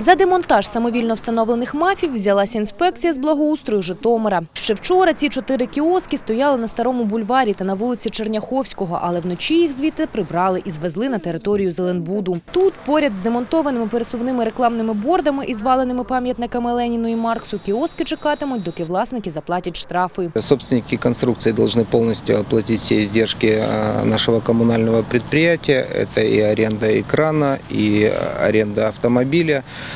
За демонтаж самовільно встановлених мафів взялася інспекція з благоустрою Житомира. Ще вчора ці чотири кіоски стояли на старому бульварі та на вулиці Черняховського, але вночі їх звідти прибрали і звезли на територію Зеленбуду. Тут, поряд з демонтованими пересувними рекламними бордами і зваленими пам'ятниками Леніну і Марксу, кіоски чекатимуть, доки власники заплатять штрафи. Собственники конструкции должны полностью оплатить все издержки э, нашего коммунального предприятия. Это и аренда экрана, и аренда автомобиля, э,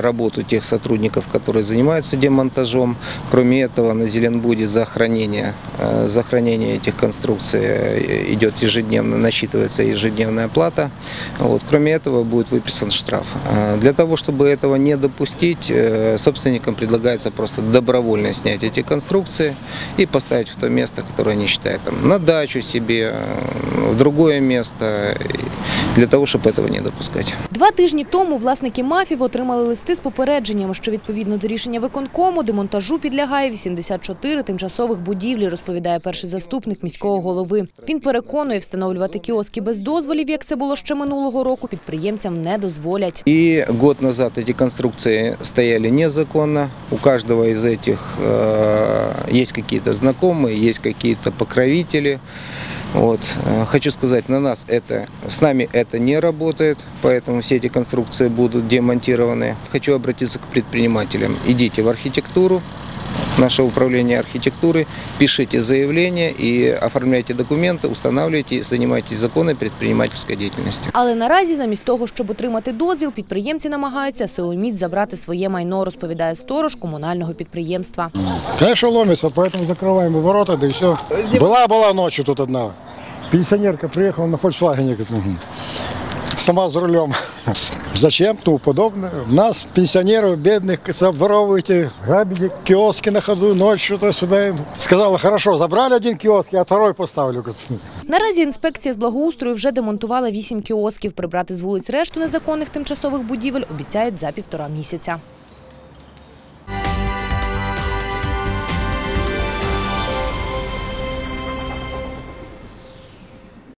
Работу тех сотрудников, которые занимаются демонтажом. Кроме этого, на Зеленбуде за хранение, э, за хранение этих конструкций э, идет ежедневно, насчитывается ежедневная плата. Вот. Кроме этого, будет выписан штраф. Э, Для того, чтобы этого не допустить, э, собственникам предлагается просто добровольно снять эти конструкции и поставить в то место, которое они считают там, на дачу себе, э, в другое место, для того, чтобы этого не допускать. Два тижні тому власники мафів отримали листи з попередженням, що відповідно до рішення виконкому демонтажу підлягає 84 тимчасових будівлі, розповідає перший заступник міського голови. Він переконує, встановлювати кіоски без дозволів, як це було ще минулого року, підприємцям не дозволять. И год назад эти конструкции стояли незаконно. У каждого из этих э, есть какие-то знакомые, есть какие-то покровители. Вот. Э, Хочу сказать, на нас это, с нами это не работает, поэтому все эти конструкции будут демонтированы. Хочу обратиться к предпринимателям. Идите в архитектуру, наше управление архитектуры, пишите заявление и оформляйте документы, устанавливайте и занимайтесь законной предпринимательской деятельностью. Але наразі, замість того, щоб отримати дозвіл, підприємці намагаються силоміць забрати своє майно, розповідає сторож комунального підприємства. Конечно, ломится, поэтому закрываем ворота, да и все. Была-была ночью тут одна. Пенсионерка приехала на Volkswagen, мгм. сама за рулем. Зачем? Тому подобное. Нас, пенсионеров, бедных, обворовываете, грабили киоски на ходу, ночью туда-сюда. Сказала, хорошо, забрали один кіоск, я второй поставлю. Наразі інспекція з благоустрою вже демонтувала вісім кіосків. Прибрати з вулиць решту незаконних тимчасових будівель обіцяють за півтора місяця.